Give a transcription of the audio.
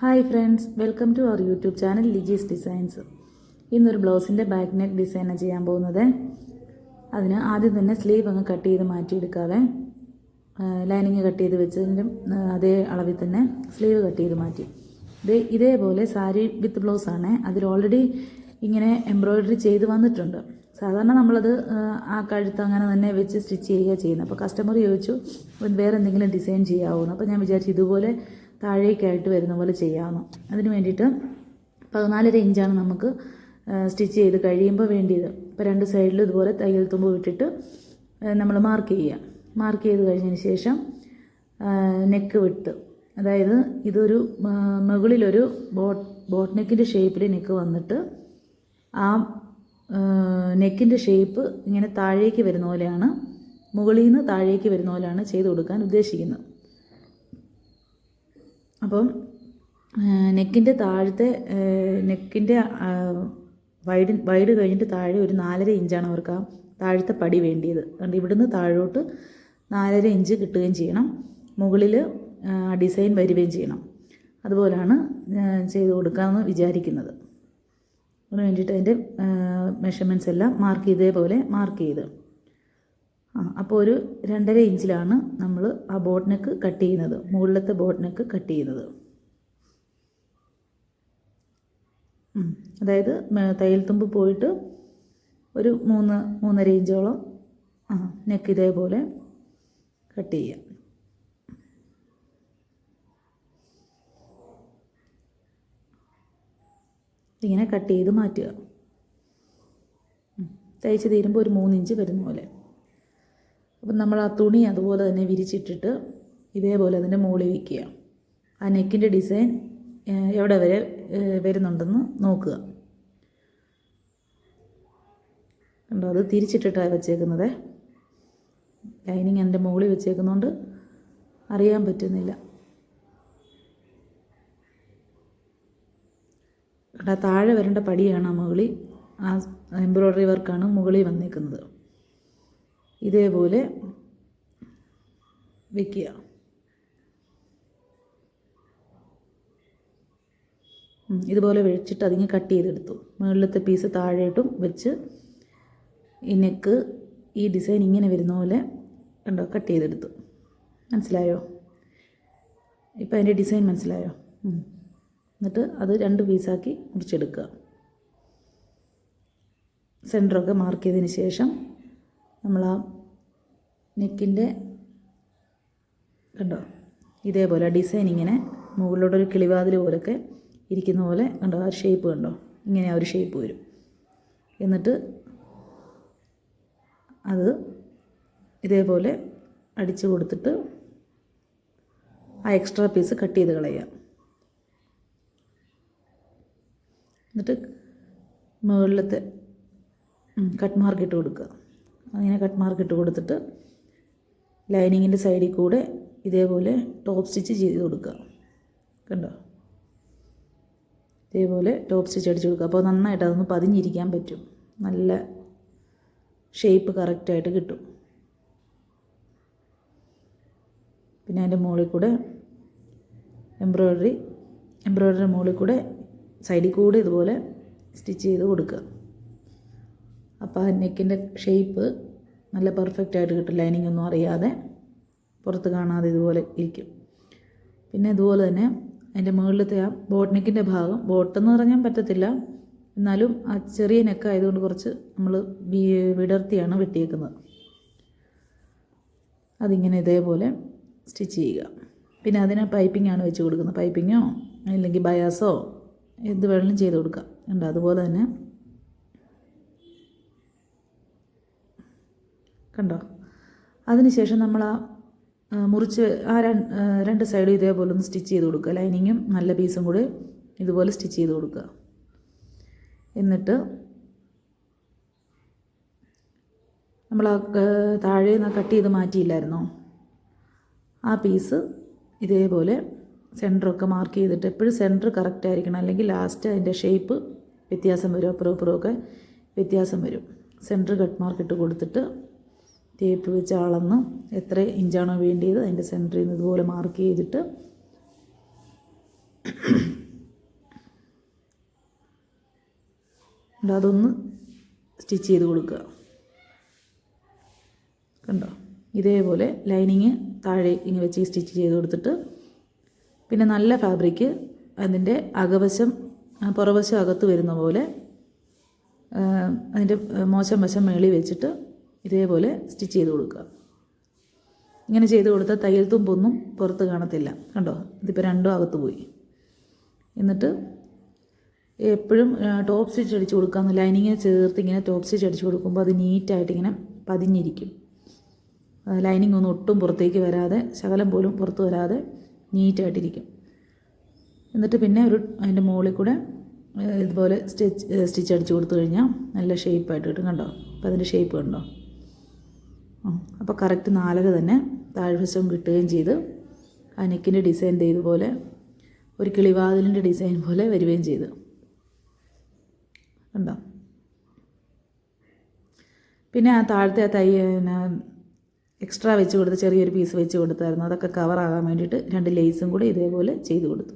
Hi friends welcome to our YouTube channel Liji's designs. ഇന്നൊരു ബ്ലൗസിന്റെ back neck ഡിസൈനാണ് ചെയ്യാൻ പോകുന്നത്. അതിന് ആദ്യം തന്നെ സ്ലീവ് അങ്ങ് കട്ട് ചെയ്ത് മാറ്റിയെടുക്കാവേ. ലൈനിങ് കട്ട് ചെയ്ത് വെച്ചതിന്റെ അതേ അളവിൽ തന്നെ സ്ലീവ് കട്ട് ചെയ്ത് മാറ്റി. ഇതേ ഇതേപോലെ സാരി വിത്ത് ബ്ലൗസ് ആണ് അതിൽ ഓൾറെഡി ഇങ്ങനെ എംബ്രോയിഡറി ചെയ്ത് വന്നിട്ടുണ്ട്. സാധാരണ നമ്മളത് ആ കഴുത്ത് അങ്ങനെ തന്നെ വെച്ച് സ്റ്റിച്ച് ചെയ്യുക ചെയ്യുന്നത്. അപ്പോൾ കസ്റ്റമർ ചോദിച്ചു വേറെ എന്തെങ്കിലും ഡിസൈൻ ചെയ്യാവുന്നു അപ്പോൾ ഞാൻ വിചാരിച്ചു ഇതുപോലെ താഴേക്കായിട്ട് വരുന്ന പോലെ ചെയ്യാവുന്നു. അതിന് വേണ്ടിയിട്ട് പതിനാലര ഇഞ്ചാണ് നമുക്ക് സ്റ്റിച്ച് ചെയ്ത് കഴിയുമ്പോൾ വേണ്ടിയത്. ഇപ്പോൾ രണ്ട് സൈഡിലും ഇതുപോലെ തയ്യൽ തുമ്പ് വിട്ടിട്ട് നമ്മൾ മാർക്ക് ചെയ്യുക മാർക്ക് ചെയ്ത് കഴിഞ്ഞതിന് ശേഷം നെക്ക് വിട്ട്. അതായത് ഇതൊരു മുകളിലൊരു ബോട്ട് ബോട്ട് നെക്കിന്റെ ഷേപ്പിൽ നെക്ക് വന്നിട്ട് ആ നെക്കിന്റെ ഷേപ്പ് ഇങ്ങനെ താഴേക്ക് വരുന്ന പോലെയാണ് മുകളിൽ നിന്ന് താഴേക്ക് വരുന്ന പോലെയാണ് ചെയ്ത് കൊടുക്കാൻ ഉദ്ദേശിക്കുന്നത്. അപ്പം നെക്കിന്റെ താഴത്തെ നെക്കിന്റെ വൈഡ് വൈഡ് കഴിഞ്ഞിട്ട് താഴെ ഒരു നാലര ഇഞ്ചാണ് അവർക്ക് ആ താഴത്തെ പടി വേണ്ടിയത്. അതുകൊണ്ട് ഇവിടുന്ന് താഴോട്ട് നാലര ഇഞ്ച് കിട്ടുകയും ചെയ്യണം. മുകളിൽ ഡിസൈൻ വരികയും ചെയ്യണം. അതുപോലാണ് ചെയ്ത് കൊടുക്കാമെന്ന് വിചാരിക്കുന്നത്. അതിന് വേണ്ടിയിട്ട് അതിന്റെ മെഷർമെന്റ്സ് എല്ലാം മാർക്ക് ഇതേപോലെ മാർക്ക് ചെയ്ത്. അപ്പോൾ ഒരു രണ്ടര ഇഞ്ചിലാണ് നമ്മൾ ആ ബോട്ട് നെക്ക് കട്ട് ചെയ്യുന്നത്. മുകളിലത്തെ ബോട്ട് നെക്ക് കട്ട് ചെയ്യുന്നത്. അതായത് തയ്യൽ തുമ്പ് പോയിട്ട് ഒരു മൂന്ന് മൂന്നര ഇഞ്ചോളം ആ നെക്ക് ഇതേപോലെ കട്ട് ചെയ്യാം ഇങ്ങനെ കട്ട് ചെയ്ത് മാറ്റുക. തയ്ച്ച് തീരുമ്പോൾ ഒരു മൂന്നിഞ്ച് വരുന്ന പോലെ. അപ്പം നമ്മൾ ആ തുണി അതുപോലെ തന്നെ വിരിച്ചിട്ടിട്ട് ഇതേപോലെ അതിന്റെ മുകളിൽ വയ്ക്കുക ആ നെക്കിന്റെ ഡിസൈൻ എവിടെ വരെ വരുന്നുണ്ടെന്ന് നോക്കുക. കണ്ടോ അത് തിരിച്ചിട്ടിട്ടാണ് വെച്ചേക്കുന്നത്. ലൈനിങ് എന്റെ മുകളിൽ വെച്ചേക്കുന്നതുകൊണ്ട് അറിയാൻ പറ്റുന്നില്ല. കണ്ടാ താഴെ വരേണ്ട പടിയാണ് ആ മുകളിൽ. ആ എംബ്രോയ്ഡറി വർക്കാണ് മുകളിൽ വന്നേക്കുന്നത്. ഇതേപോലെ വയ്ക്കുക ഇതുപോലെ വെച്ചിട്ട് അതിങ്ങ് കട്ട് ചെയ്തെടുത്തു. മുകളിലത്തെ പീസ് താഴെയിട്ടും വെച്ച് ഈ നെക്ക് ഈ ഡിസൈൻ ഇങ്ങനെ വരുന്ന പോലെ കണ്ടോ കട്ട് ചെയ്തെടുത്തു. മനസ്സിലായോ? ഇപ്പം അതിന്റെ ഡിസൈൻ മനസ്സിലായോ? എന്നിട്ട് അത് രണ്ട് പീസാക്കി മുറിച്ചെടുക്കുക. സെന്ററൊക്കെ മാർക്ക് ചെയ്തതിന് ശേഷം നമ്മൾ ആ നെക്കിന്റെ കണ്ടോ? ഇതേപോലെ ഡിസൈൻ ഇങ്ങനെ മുകളിലോട്ടൊരു കിളിവാതിൽ പോലൊക്കെ ഇരിക്കുന്ന പോലെ കണ്ടോ? ആ ഷേപ്പ് കണ്ടോ? ഇങ്ങനെ ആ ഒരു ഷേപ്പ് വരും. എന്നിട്ട് അത് ഇതേപോലെ അടിച്ചു കൊടുത്തിട്ട് ആ എക്സ്ട്രാ പീസ് കട്ട് ചെയ്ത് കളയുക. എന്നിട്ട് മുകളിലത്തെ കട്ട് മാർക്ക് ഇട്ട് കൊടുക്കുക. അങ്ങനെ കട്ട് മാർക്ക് ഇട്ട് കൊടുത്തിട്ട് ലൈനിങ്ങിന്റെ സൈഡിൽ കൂടെ ഇതേപോലെ ടോപ്പ് സ്റ്റിച്ച് ചെയ്ത് കൊടുക്കുക. കണ്ടോ? ഇതേപോലെ ടോപ്പ് സ്റ്റിച്ച് അടിച്ച് കൊടുക്കുക. അപ്പോൾ നന്നായിട്ട് അതൊന്ന് പതിഞ്ഞിരിക്കാൻ പറ്റും. നല്ല ഷേപ്പ് കറക്റ്റായിട്ട് കിട്ടും. പിന്നെ അതിന്റെ മുകളിൽ കൂടെ എംബ്രോയ്ഡറി എംബ്രോയ്ഡറി മുകളിൽ കൂടെ സൈഡിൽ കൂടെ ഇതുപോലെ സ്റ്റിച്ച് ചെയ്ത് കൊടുക്കുക. അപ്പോൾ ആ നെക്കിന്റെ ഷേപ്പ് നല്ല പെർഫെക്റ്റ് ആയിട്ട് കിട്ടും. ലൈനിങ് ഒന്നും അറിയാതെ. പുറത്ത് കാണാതെ ഇതുപോലെ ഇരിക്കും. പിന്നെ ഇതുപോലെ തന്നെ അതിന്റെ മുകളിലത്തെ ആ ബോട്ട്നെക്കിന്റെ ഭാഗം ബോട്ടെന്ന് പറഞ്ഞാൽ പറ്റത്തില്ല. എന്നാലും ആ ചെറിയ നെക്കായതുകൊണ്ട് കുറച്ച് നമ്മൾ വിടർത്തിയാണ് വെട്ടിയേക്കുന്നത്. അതിങ്ങനെ ഇതേപോലെ സ്റ്റിച്ച് ചെയ്യുക. പിന്നെ അതിന് പൈപ്പിംഗ് ആണ് വെച്ച് കൊടുക്കുന്നത്. പൈപ്പിങ്ങോ അല്ലെങ്കിൽ ബയാസോ എന്ത് വേണമെങ്കിലും ചെയ്ത് കൊടുക്കാം ഉണ്ട് അതുപോലെ തന്നെ കണ്ടോ? അതിനുശേഷം നമ്മൾ ആ മുറിച്ച് ആ രണ്ട് സൈഡും ഇതേപോലെ ഒന്ന് സ്റ്റിച്ച് ചെയ്ത് കൊടുക്കുക. ലൈനിങ്ങും നല്ല പീസും കൂടി ഇതുപോലെ സ്റ്റിച്ച് ചെയ്ത് കൊടുക്കുക. എന്നിട്ട് നമ്മൾ ആ താഴെ നിന്ന് കട്ട് ചെയ്ത് മാറ്റിയില്ലായിരുന്നോ? ആ പീസ് ഇതേപോലെ സെന്ററൊക്കെ മാർക്ക് ചെയ്തിട്ട് എപ്പോഴും സെന്റർ കറക്റ്റ് ആയിരിക്കണം. അല്ലെങ്കിൽ ലാസ്റ്റ് അതിന്റെ ഷേപ്പ് വ്യത്യാസം വരും അപ്പുറം അപ്പുറമൊക്കെ വ്യത്യാസം വരും. സെന്റർ കട്ട് മാർക്ക് ഇട്ട് കൊടുത്തിട്ട് ടേപ്പ് വെച്ച് അളന്ന് എത്ര ഇഞ്ചാണോ വേണ്ടിയത് അതിന്റെ സെന്ററിൽ നിന്ന് ഇതുപോലെ മാർക്ക് ചെയ്തിട്ട് അതൊന്ന് സ്റ്റിച്ച് ചെയ്ത് കൊടുക്കുക. കണ്ടോ? ഇതേപോലെ ലൈനിങ് താഴെ ഇങ്ങനെ വെച്ച് സ്റ്റിച്ച് ചെയ്ത് കൊടുത്തിട്ട് പിന്നെ നല്ല ഫാബ്രിക്ക് അതിന്റെ അകവശം പുറവശം അകത്ത് വരുന്ന പോലെ അതിന്റെ മോശം വശം മേളി വെച്ചിട്ട് ഇതേപോലെ സ്റ്റിച്ച് ചെയ്ത് കൊടുക്കുക. ഇങ്ങനെ ചെയ്ത് കൊടുത്താൽ തയ്യൽ തുമ്പൊന്നും പുറത്ത് കാണത്തില്ല. കണ്ടോ? ഇതിപ്പോൾ രണ്ടും അകത്ത് പോയി. എന്നിട്ട് എപ്പോഴും ടോപ്പ് സ്റ്റിച്ച് അടിച്ച് കൊടുക്കാമെന്ന് ലൈനിങ്ങിന് ചേർത്ത് ഇങ്ങനെ ടോപ്പ് സ്റ്റിച്ച് അടിച്ച് കൊടുക്കുമ്പോൾ അത് നീറ്റായിട്ട് ഇങ്ങനെ പതിഞ്ഞിരിക്കും. ലൈനിങ് ഒന്നും ഒട്ടും പുറത്തേക്ക് വരാതെ ശകലം പോലും പുറത്ത് വരാതെ നീറ്റായിട്ടിരിക്കും എന്നിട്ട് പിന്നെ ഒരു അതിന്റെ മുകളിൽ കൂടെ ഇതുപോലെ സ്റ്റിച്ച് സ്റ്റിച്ച് അടിച്ച് കൊടുത്തു കഴിഞ്ഞാൽ നല്ല ഷേപ്പായിട്ട് കിട്ടും. കണ്ടോ? അപ്പോൾ അതിന്റെ ഷേപ്പ് കണ്ടോ? അപ്പോൾ കറക്റ്റ് നാലര തന്നെ താഴ്വശം കിട്ടുകയും ചെയ്ത് ആ നെക്കിന്റെ ഡിസൈൻ ചെയ്തുപോലെ ഒരു കിളിവാതിലിന്റെ ഡിസൈൻ പോലെ വരികയും ചെയ്ത്. കണ്ടോ? പിന്നെ ആ താഴത്തെ ആ തൈ പിന്നെ എക്സ്ട്രാ വെച്ച് കൊടുത്ത് ചെറിയൊരു പീസ് വെച്ച് കൊടുത്തായിരുന്നു. അതൊക്കെ കവറാകാൻ വേണ്ടിയിട്ട് രണ്ട് ലേസും കൂടി ഇതേപോലെ ചെയ്ത് കൊടുത്തു.